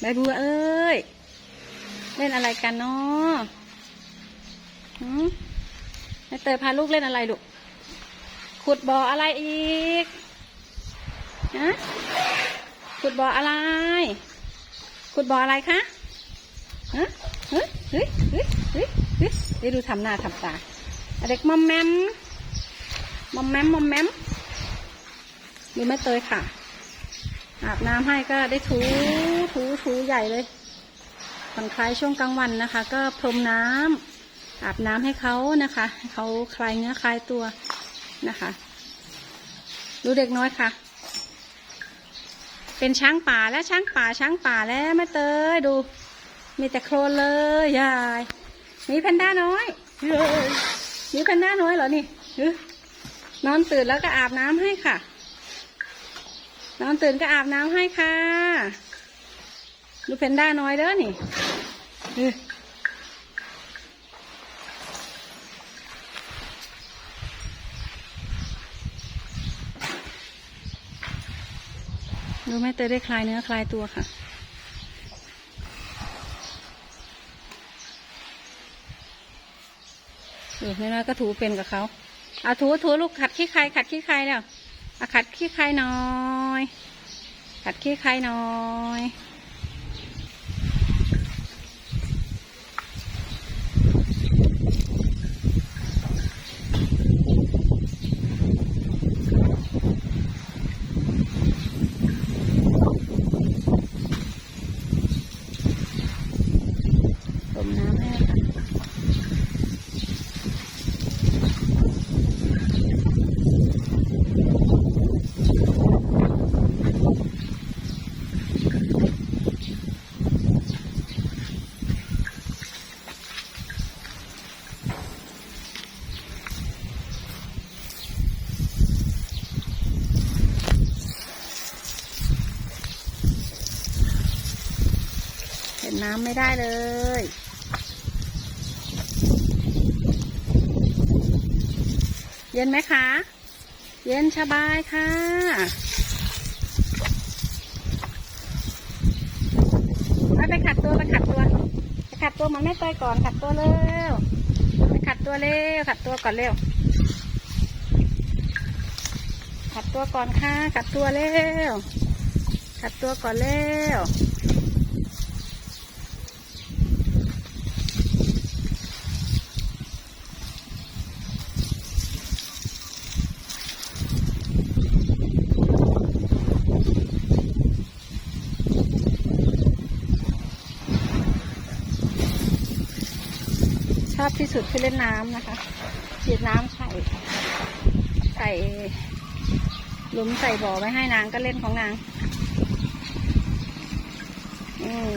ใบบัวเอ้ย เล่นอะไรกันเนาะหืมแม่เตยพาลูกเล่นอะไรลูก ขุดบ่ออะไรอีกฮะขุดบ่ออะไร ขุดบ่ออะไรคะฮะเฮ้ยเฮ้ยเฮ้ยเฮ้ยเฮ้ยดูทำหน้าทำตา เด็กมอมแมม มอมแมม มอมแมม ดูแม่เตยค่ะ อาบน้ำให้ก็ได้ถู ถูถูใหญ่เลยผ่อนคลายช่วงกลางวันนะคะ ก็พรมน้ำอาบน้ำให้เขานะคะเขาคลายเนื้อคลายตัวนะคะ ดูเด็กน้อยค่ะ เป็นช้างป่าแล้วช้างป่าช้างป่าแล้วแม่เตยดู มีแต่โคลนเลยยายมีแพนด้าน้อยเฮ้ยมีแพนด้าน้อยเหรอนี่นอนตื่นแล้วก็อาบน้ำให้ค่ะ นอนตื่นก็อาบน้ำให้ค่ะ ดูกเพนด้าน้อยเด้อนี่ดูแม่เตยได้คลายเนื้อคลายตัวค่ะดูแม่น้อยก็ถูเป็นกับเขาเอาถูถูลูกขัดขี้ใครขัดขี้ใครแล้วเอาขัดขี้ใครน่อย ขัดขี้ใครน่อย น้ำให้ค่ะเห็นน้ำไม่ได้เลย เย็นไหมคะ เย็นสบายค่ะ ไปไปขัดตัวไปขัดตัวไปขัดตัวมันไม่เตยก่อนขัดตัวเร็วไปขัดตัวเร็วขัดตัวก่อนเร็ว ขัดตัวก่อนค่ะขัดตัวเร็วขัดตัวก่อนเร็ว อบที่สุดคือเล่นน้ำนะคะฉีดน้ำใส่ใส่หลุมใส่บ่อไว้ให้นางก็เล่นของนางอืม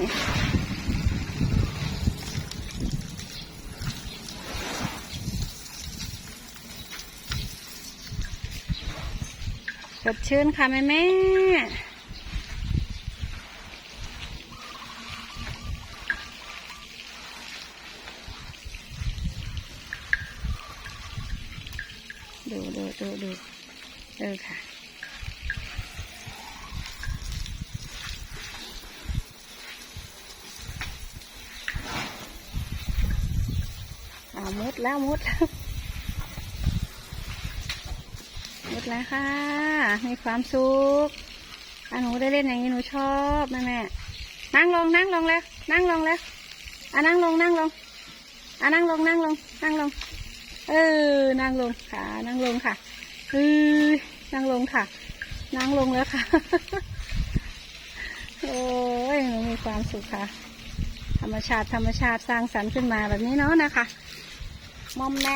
สดชื่นค่ะแม่แม่ ดูดูดูดูเออค่ะ เอามุดแล้วมุดแล้วมุดแล้วค่ะ มีความสุขอะหนูได้เล่นอย่างนี้หนูชอบแม่แม่นั่งลงนั่งลงแล้ว นั่งลงแล้วอะนั่งลงนั่งลงอะนั่งลงนั่งลงนั่งลง เออ นั่งลงค่ะ นั่งลงค่ะเออนั่งลงค่ะ นั่งลงแล้วค่ะ โอ้ยหนูมีความสุขค่ะ ธรรมชาติธรรมชาติสร้างสรรค์ขึ้นมาแบบนี้เนาะนะคะ มอมแม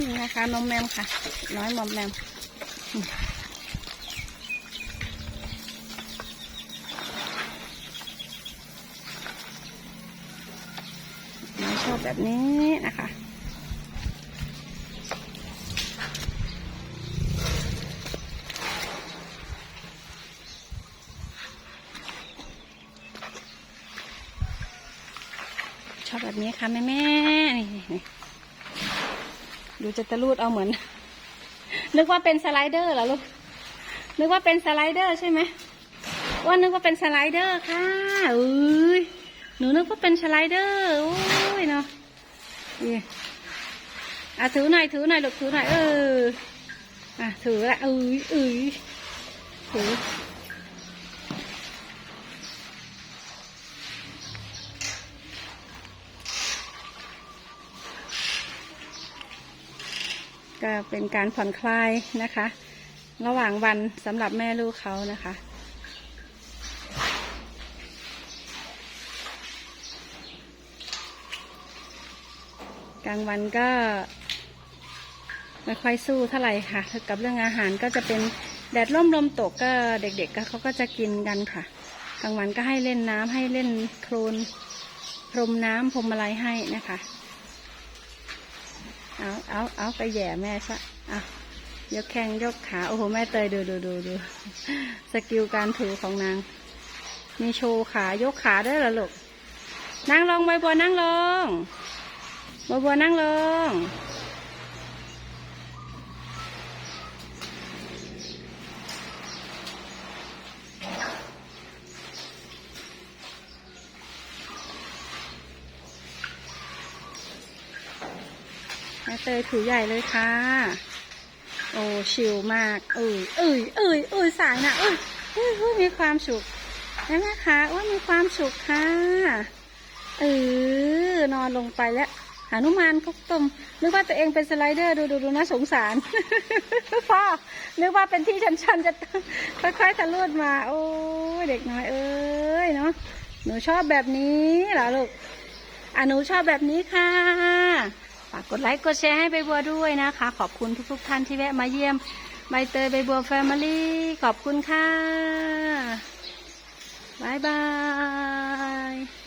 มนะคะมอมแมมค่ะ น้อยมอมแมมน้อยชอบแบบนี้นะคะ แบบนี้ค่ะแม่แม่นี่ดูจะตะลูดเอาเหมือน นึกว่าเป็นสไลเดอร์เหรอลูก นึกว่าเป็นสไลเดอร์ใช่ไหมว่านึกว่าเป็นสไลเดอร์ค่ะเอ้ยหนูนึกว่าเป็นสไลเดอร์โอ้ยเนาะนี่อะถือหน่อยถือหน่อยลูกถือหน่อยเอออะถือละเอ้ยเอ้ยถือ ก็เป็นการผ่อนคลายนะคะ ระหว่างวันสำหรับแม่ลูกเขานะคะ กลางวันก็ ไม่ค่อยสู้เท่าไหร่ค่ะกับเรื่องอาหารก็จะเป็นแดดร่มลมตกก็เด็กๆก็เขาก็จะกินกันค่ะ กลางวันก็ให้เล่นน้ำให้เล่นโคลนพรมน้ำพรมอะไรให้นะคะ เอาเอาเอาไปแหย่แม่ซะเอายกแข้งยกขา โอ้โห แม่เตยดูดูดูดูสกิลการถือของนาง มีโชว์ขายกขาด้วยเหรอลูกนั่งลงใบบัวนั่งลงใบบัวนั่งลง เตยถือใหญ่เลยค่ะ โอ้ชิลมากเอ้ยเอ้ยเอ้ยเอ้ยสายนะเอ้ยเอ้ยเอ้ยมีความสุขใช่ไหมคะว่ามีความสุขค่ะเออนอนลงไปแล้วหานุมานก็ตมนึกว่าตัวเองเป็นสไลเดอร์ดูดูดูนะสงสารพ่อนึกว่าเป็นที่ชันๆจะค่อยๆทะลุดมา โอ้ยเด็กน้อยเอ้ยเนาะหนูชอบแบบนี้เหรอลูกอะหนูชอบแบบนี้ค่ะากกดไลค์กดแชร์ให้ใบบัวด้วยนะคะ ขอบคุณทุกๆท่านที่แวะมาเยี่ยมใบเตยใบบัวแฟมิลี่ขอบคุณค่ะบายบาย